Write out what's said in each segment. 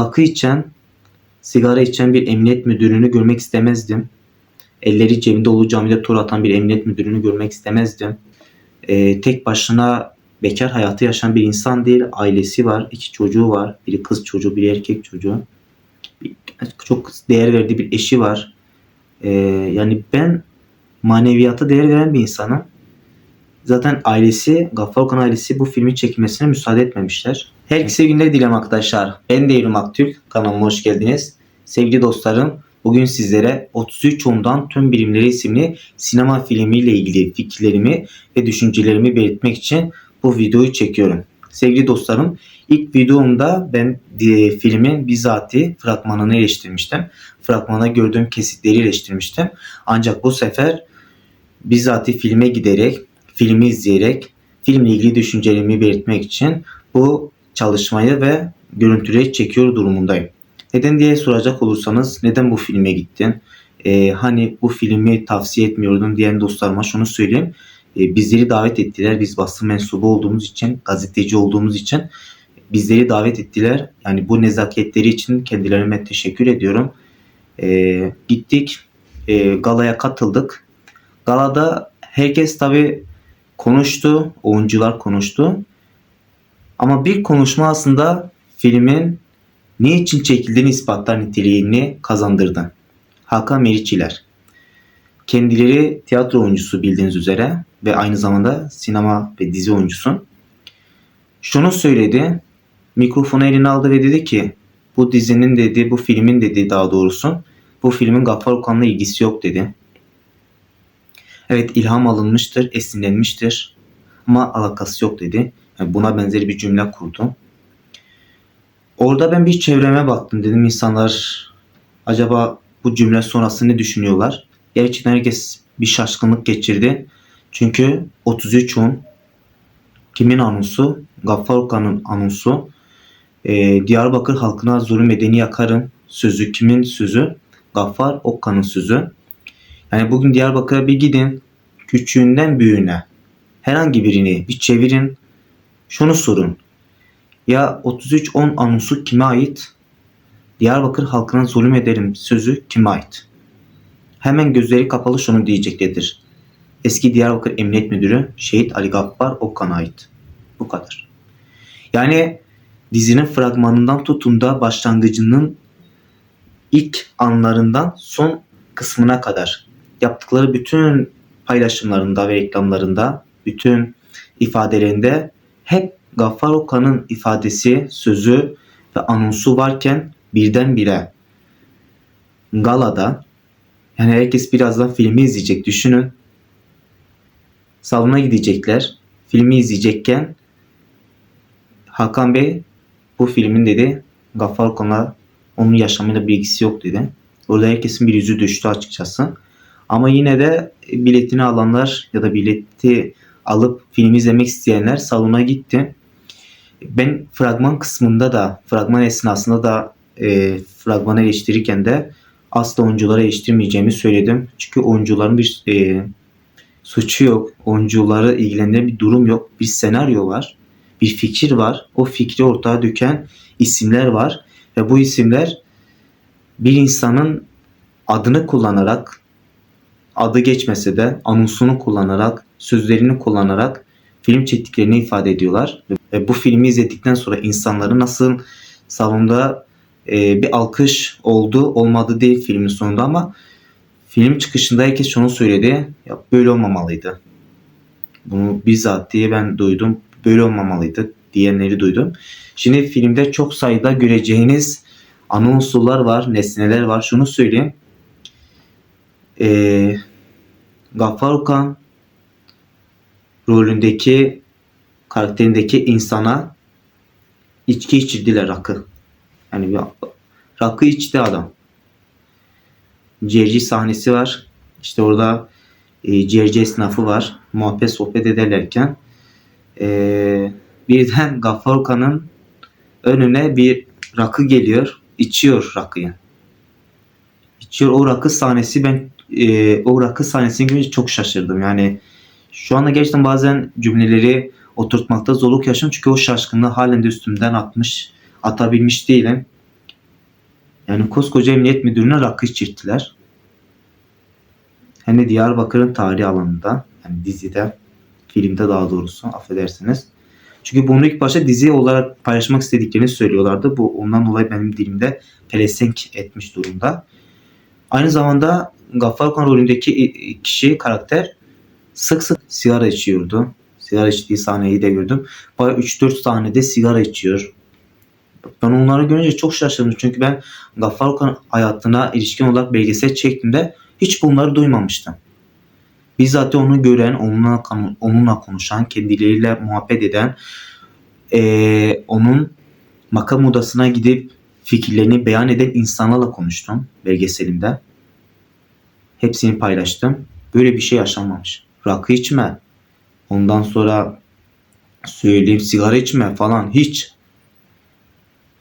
Rakı içen, sigara içen bir emniyet müdürünü görmek istemezdim. Elleri cebinde olduğu camide tur atan bir emniyet müdürünü görmek istemezdim. Ee, tek başına bekar hayatı yaşayan bir insan değil. Ailesi var, iki çocuğu var. Biri kız çocuğu, biri erkek çocuğu. Çok değer verdiği bir eşi var. Ee, yani ben maneviyata değer veren bir insanım. Zaten ailesi, Gaffar Okan ailesi bu filmin çekilmesine müsaade etmemişler. Herkese günler dilerim arkadaşlar. Ben Devrim Aktürk. Kanalıma hoş geldiniz. Sevgili dostlarım, bugün sizlere 33 Ondan Tüm Birimleri isimli sinema filmiyle ilgili fikirlerimi ve düşüncelerimi belirtmek için bu videoyu çekiyorum. Sevgili dostlarım, ilk videomda ben e, filmin bizatihi fragmanını eleştirmiştim. Fragmana gördüğüm kesitleri eleştirmiştim. Ancak bu sefer bizatihi filme giderek, filmi izleyerek, filmle ilgili düşüncelerimi belirtmek için bu çalışmayı ve görüntüleri çekiyor durumundayım. Neden diye soracak olursanız neden bu filme gittin? Ee, hani bu filmi tavsiye etmiyordun diyen dostlarıma şunu söyleyeyim. Ee, bizleri davet ettiler. Biz basın mensubu olduğumuz için, gazeteci olduğumuz için bizleri davet ettiler. Yani bu nezaketleri için kendilerine teşekkür ediyorum. Ee, gittik, e, galaya katıldık. Galada herkes tabi konuştu, oyuncular konuştu. Ama bir konuşma aslında filmin ne için çekildiğini ispatlar niteliğini kazandırdı. Hakan Meriçiler. Kendileri tiyatro oyuncusu bildiğiniz üzere ve aynı zamanda sinema ve dizi oyuncusu. Şunu söyledi, mikrofonu eline aldı ve dedi ki bu dizinin dedi, bu filmin dedi daha doğrusu bu filmin Gaffar Okan'la ilgisi yok dedi. Evet ilham alınmıştır, esinlenmiştir ama alakası yok dedi. Yani buna benzer bir cümle kurdu. Orada ben bir çevreme baktım dedim insanlar acaba bu cümle sonrası ne düşünüyorlar? Gerçekten herkes bir şaşkınlık geçirdi. Çünkü 33 10 kimin anonsu? Gaffar Okan'ın anonsu. Ee, Diyarbakır halkına zulüm edeni yakarım. Sözü kimin sözü? Gaffar Okan'ın sözü. Yani bugün Diyarbakır'a bir gidin. Küçüğünden büyüğüne. Herhangi birini bir çevirin. Şunu sorun. Ya 33-10 anonsu kime ait? Diyarbakır halkına zulüm ederim sözü kime ait? Hemen gözleri kapalı şunu diyeceklerdir. Eski Diyarbakır Emniyet Müdürü Şehit Ali Gaffar Okkan'a ait. Bu kadar. Yani dizinin fragmanından tutun da başlangıcının ilk anlarından son kısmına kadar yaptıkları bütün paylaşımlarında ve reklamlarında, bütün ifadelerinde hep Gaffar Okan'ın ifadesi, sözü ve anonsu varken birdenbire galada yani herkes birazdan filmi izleyecek düşünün. Salona gidecekler. Filmi izleyecekken Hakan Bey bu filmin dedi Gaffar Okan'la onun yaşamıyla bir ilgisi yok dedi. Orada herkesin bir yüzü düştü açıkçası. Ama yine de biletini alanlar ya da bileti alıp film izlemek isteyenler salona gitti. Ben fragman kısmında da, fragman esnasında da e, fragmanı eleştirirken de asla oyuncuları eleştirmeyeceğimi söyledim. Çünkü oyuncuların bir e, suçu yok. Oyuncuları ilgilendiren bir durum yok. Bir senaryo var. Bir fikir var. O fikri ortaya döken isimler var. Ve bu isimler bir insanın adını kullanarak adı geçmese de anonsunu kullanarak, sözlerini kullanarak film çektiklerini ifade ediyorlar. Ve bu filmi izledikten sonra insanların nasıl salonda e, bir alkış oldu olmadı değil filmin sonunda ama film çıkışında herkes şunu söyledi. Ya böyle olmamalıydı. Bunu bizzat diye ben duydum. Böyle olmamalıydı diyenleri duydum. Şimdi filmde çok sayıda göreceğiniz anonslar var, nesneler var. Şunu söyleyeyim. Ee, Gaffar Okan rolündeki karakterindeki insana içki içirdiler rakı. Yani bir rakı içti adam. Ciğerci sahnesi var. İşte orada e, ciğerci esnafı var. Muhabbet sohbet ederlerken e, birden Gaffar Okan'ın önüne bir rakı geliyor. içiyor rakıyı. İçiyor o rakı sahnesi ben e, o rakı sahnesini görünce çok şaşırdım. Yani şu anda gerçekten bazen cümleleri oturtmakta zorluk yaşıyorum çünkü o şaşkınlığı halen de üstümden atmış, atabilmiş değilim. Yani koskoca emniyet müdürüne rakı içirttiler. Hem de Diyarbakır'ın tarihi alanında. Yani dizide, filmde daha doğrusu affedersiniz. Çünkü bunu ilk başta dizi olarak paylaşmak istediklerini söylüyorlardı. Bu ondan dolayı benim dilimde pelesenk etmiş durumda. Aynı zamanda Gaffar Khan rolündeki kişi, karakter sık sık sigara içiyordu. Sigara içtiği sahneyi de gördüm. Bayağı 3-4 sahnede sigara içiyor. Ben onları görünce çok şaşırdım. Çünkü ben Gaffar Khan hayatına ilişkin olarak belgesel çektiğimde hiç bunları duymamıştım. Bizzat onu gören, onunla, onunla konuşan, kendileriyle muhabbet eden, eee, onun makam odasına gidip fikirlerini beyan eden insanlarla konuştum belgeselimde. Hepsini paylaştım. Böyle bir şey yaşanmamış. Rakı içme. Ondan sonra söyleyeyim sigara içme falan hiç.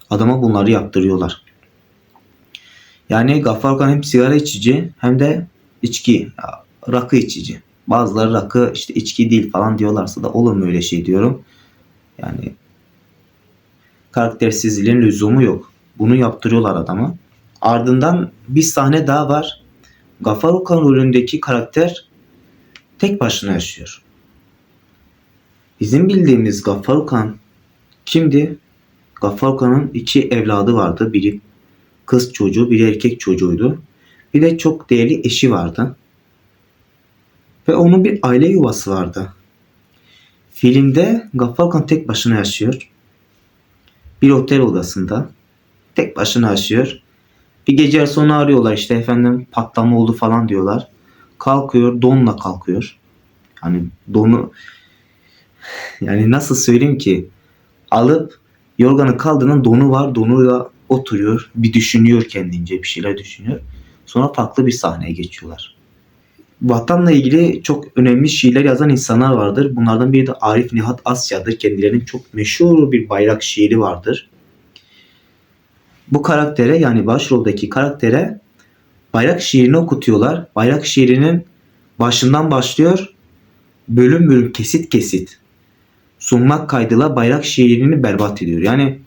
Adama bunları yaptırıyorlar. Yani Gaffar Khan hem sigara içici hem de içki, rakı içici. Bazıları rakı işte içki değil falan diyorlarsa da olur mu öyle şey diyorum. Yani karaktersizliğin lüzumu yok. Bunu yaptırıyorlar adama. Ardından bir sahne daha var. Gaffar Okan rolündeki karakter tek başına yaşıyor. Bizim bildiğimiz Gaffar Okan kimdi? Gaffar Okan'ın iki evladı vardı. Biri kız çocuğu, biri erkek çocuğuydu. Bir de çok değerli eşi vardı. Ve onun bir aile yuvası vardı. Filmde Gaffar Okan tek başına yaşıyor. Bir otel odasında. Tek başına yaşıyor. Bir gece sonra arıyorlar işte efendim patlama oldu falan diyorlar. Kalkıyor donla kalkıyor. Hani donu yani nasıl söyleyeyim ki alıp yorganı kaldırın donu var donuyla oturuyor bir düşünüyor kendince bir şeyler düşünüyor. Sonra farklı bir sahneye geçiyorlar. Vatanla ilgili çok önemli şiirler yazan insanlar vardır. Bunlardan biri de Arif Nihat Asya'dır. Kendilerinin çok meşhur bir bayrak şiiri vardır. Bu karaktere yani başroldeki karaktere bayrak şiirini okutuyorlar. Bayrak şiirinin başından başlıyor. Bölüm bölüm kesit kesit sunmak kaydıyla bayrak şiirini berbat ediyor. Yani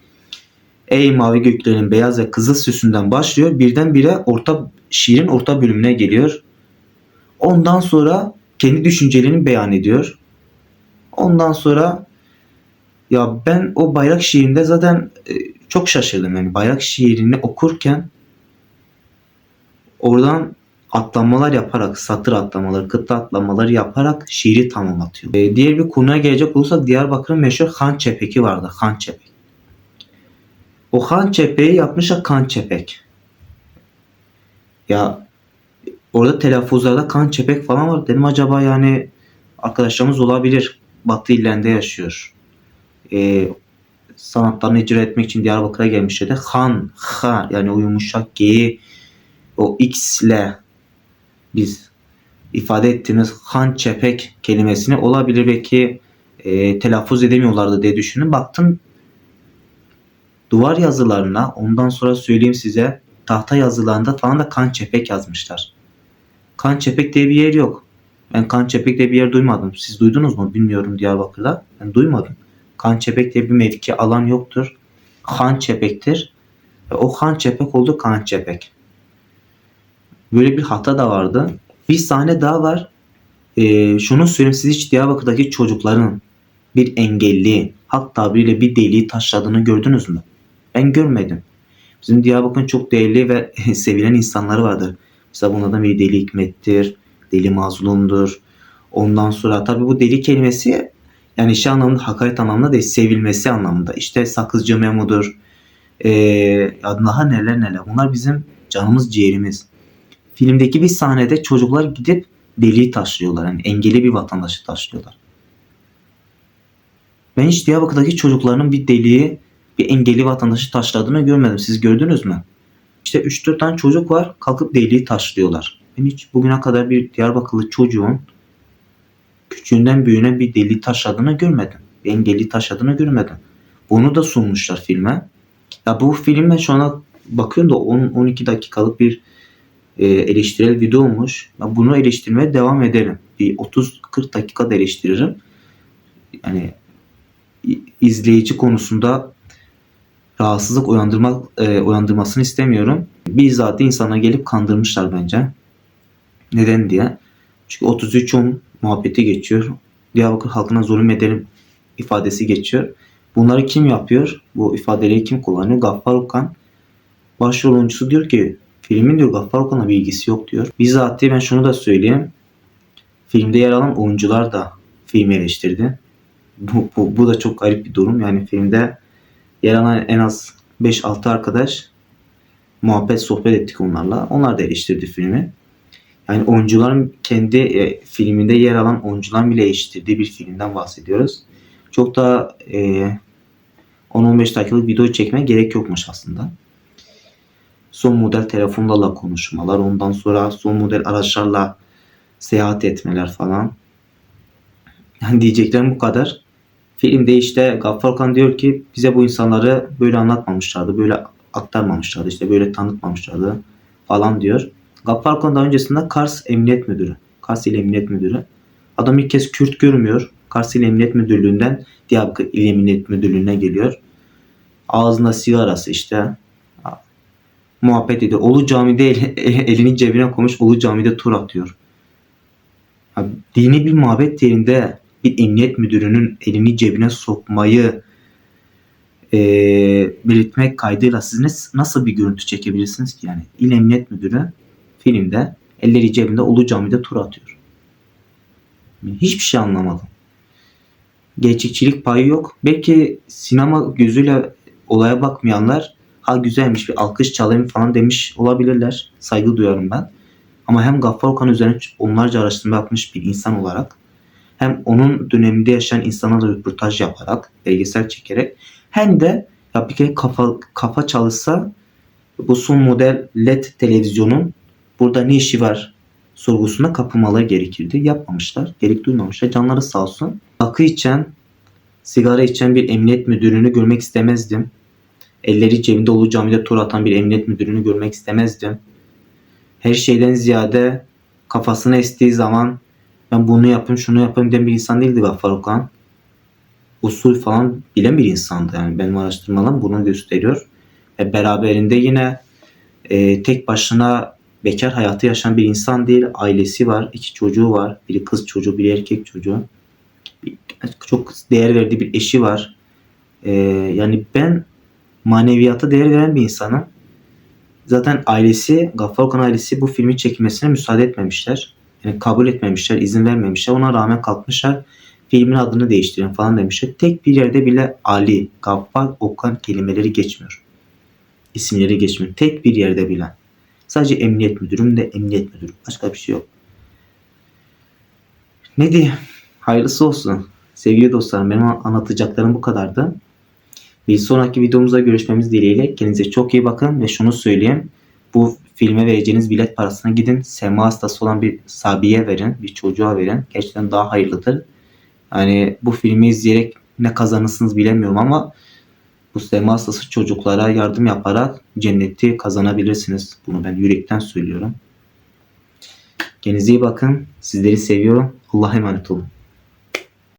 Ey mavi göklerin beyaz ve kızıl süsünden başlıyor. Birdenbire orta şiirin orta bölümüne geliyor. Ondan sonra kendi düşüncelerini beyan ediyor. Ondan sonra ya ben o bayrak şiirinde zaten e, çok şaşırdım. Yani bayrak şiirini okurken oradan atlamalar yaparak, satır atlamaları, kıta atlamaları yaparak şiiri tamamlatıyor. E, diğer bir konuya gelecek olursak Diyarbakır'ın meşhur Han Çepek'i vardı. Han Çepek. O Han Çepek'i yapmışlar Kan Çepek. Ya orada telaffuzlarda Kan Çepek falan var. Dedim acaba yani arkadaşlarımız olabilir. Batı illerinde yaşıyor. E, sanatlarını icra etmek için Diyarbakır'a gelmişler de Han, Ha yani o yumuşak G'yi o X ile biz ifade ettiğimiz Han Çepek kelimesini olabilir belki e, telaffuz edemiyorlardı diye düşündüm. Baktım duvar yazılarına ondan sonra söyleyeyim size tahta yazılarında falan da kan çepek yazmışlar. Kan çepek diye bir yer yok. Ben kan çepek diye bir yer duymadım. Siz duydunuz mu bilmiyorum Diyarbakır'da. Ben duymadım. Kan çepek diye bir mevki alan yoktur. Han çepektir. Ve o han çepek oldu kan çepek. Böyle bir hata da vardı. Bir sahne daha var. Ee, şunu söyleyeyim siz hiç Diyarbakır'daki çocukların bir engelli halk tabiriyle bir deliği taşladığını gördünüz mü? Ben görmedim. Bizim Diyarbakır'ın çok değerli ve sevilen insanları vardır. Mesela bunlardan biri Deli Hikmet'tir, Deli Mazlum'dur. Ondan sonra tabii bu deli kelimesi yani şey anlamında hakaret anlamında değil sevilmesi anlamında. İşte Sakızcı Memo'dur. Ee, daha neler neler. Bunlar bizim canımız ciğerimiz. Filmdeki bir sahnede çocuklar gidip deliği taşlıyorlar. Yani engelli bir vatandaşı taşlıyorlar. Ben hiç Diyarbakır'daki çocukların bir deliği, bir engelli vatandaşı taşladığını görmedim. Siz gördünüz mü? İşte 3-4 tane çocuk var kalkıp deliği taşlıyorlar. Ben hiç bugüne kadar bir Diyarbakırlı çocuğun küçüğünden büyüğüne bir deliği taşladığını görmedim. Bir engelli taşladığını görmedim. Bunu da sunmuşlar filme. Ya bu filme şu ana bakıyorum da 10-12 dakikalık bir e, eleştirel video olmuş. Ben bunu eleştirmeye devam ederim. Bir 30-40 dakikada eleştiririm. Yani izleyici konusunda rahatsızlık uyandırmak e, uyandırmasını istemiyorum. Bizzat insana gelip kandırmışlar bence. Neden diye. Çünkü 33 10 muhabbeti geçiyor. Diyarbakır halkına zulüm edelim ifadesi geçiyor. Bunları kim yapıyor? Bu ifadeleri kim kullanıyor? Gaffar Okan. Başrol oyuncusu diyor ki filmin diyor Gaffar Okan'la bir ilgisi yok diyor. Bizzat ben şunu da söyleyeyim. Filmde yer alan oyuncular da filmi eleştirdi. Bu, bu, bu da çok garip bir durum. Yani filmde yer alan en az 5-6 arkadaş muhabbet sohbet ettik onlarla. Onlar da eleştirdi filmi. Yani oyuncuların kendi e, filminde yer alan oyuncuların bile eleştirdiği bir filmden bahsediyoruz. Çok da e, 10-15 dakikalık video çekmeye gerek yokmuş aslında. Son model telefonlarla konuşmalar, ondan sonra son model araçlarla seyahat etmeler falan. Yani diyeceklerim bu kadar. Filmde işte Gaffar Khan diyor ki bize bu insanları böyle anlatmamışlardı, böyle aktarmamışlardı, işte böyle tanıtmamışlardı falan diyor. Gaffar Khan daha öncesinde Kars Emniyet Müdürü. Kars İl Emniyet Müdürü. Adam ilk kez Kürt görmüyor. Kars İl Emniyet Müdürlüğü'nden Diyarbakır İl Emniyet Müdürlüğü'ne geliyor. Ağzında sigarası işte muhabbet ediyor. Ulu Cami'de el- elini cebine koymuş Ulu Cami'de tur atıyor. Ya, dini bir mabet yerinde bir emniyet müdürünün elini cebine sokmayı eee, belirtmek kaydıyla siz ne- nasıl bir görüntü çekebilirsiniz ki? Yani İl Emniyet Müdürü filmde elleri cebinde Ulu Cami'de tur atıyor. Hiçbir şey anlamadım. Gerçekçilik payı yok. Belki sinema gözüyle olaya bakmayanlar ha güzelmiş bir alkış çalayım falan demiş olabilirler. Saygı duyarım ben. Ama hem Gaffar Okan üzerine onlarca araştırma yapmış bir insan olarak hem onun döneminde yaşayan insanlarla röportaj yaparak, belgesel çekerek hem de ya bir kere kafa, kafa çalışsa bu son model LED televizyonun burada ne işi var sorgusuna kapılmaları gerekirdi. Yapmamışlar. Gerek duymamışlar. Canları sağ olsun. Rakı içen, sigara içen bir emniyet müdürünü görmek istemezdim. Elleri cebinde Ulu Cami'de tur atan bir emniyet müdürünü görmek istemezdim. Her şeyden ziyade kafasına estiği zaman ben bunu yapayım şunu yapayım diyen bir insan değildi Gaffar Okan. Usul falan bilen bir insandı yani benim araştırmalarım bunu gösteriyor. Ve beraberinde yine e, tek başına bekar hayatı yaşayan bir insan değil. Ailesi var, iki çocuğu var. Biri kız çocuğu, biri erkek çocuğu. Çok değer verdiği bir eşi var. E, yani ben maneviyata değer veren bir insanım. Zaten ailesi, Gaffar Okan ailesi bu filmin çekilmesine müsaade etmemişler. Yani kabul etmemişler, izin vermemişler. Ona rağmen kalkmışlar. Filmin adını değiştirin falan demişler. Tek bir yerde bile Ali, Gaffar, Okan kelimeleri geçmiyor. İsimleri geçmiyor. Tek bir yerde bile. Sadece emniyet müdürüm de emniyet müdürü. Başka bir şey yok. Ne diyeyim? Hayırlısı olsun. Sevgili dostlarım benim anlatacaklarım bu kadardı. Bir sonraki videomuzda görüşmemiz dileğiyle. Kendinize çok iyi bakın ve şunu söyleyeyim. Bu filme vereceğiniz bilet parasına gidin. Sema hastası olan bir Sabiye verin. Bir çocuğa verin. Gerçekten daha hayırlıdır. Yani bu filmi izleyerek ne kazanırsınız bilemiyorum ama bu sema hastası çocuklara yardım yaparak cenneti kazanabilirsiniz. Bunu ben yürekten söylüyorum. Kendinize iyi bakın. Sizleri seviyorum. Allah'a emanet olun.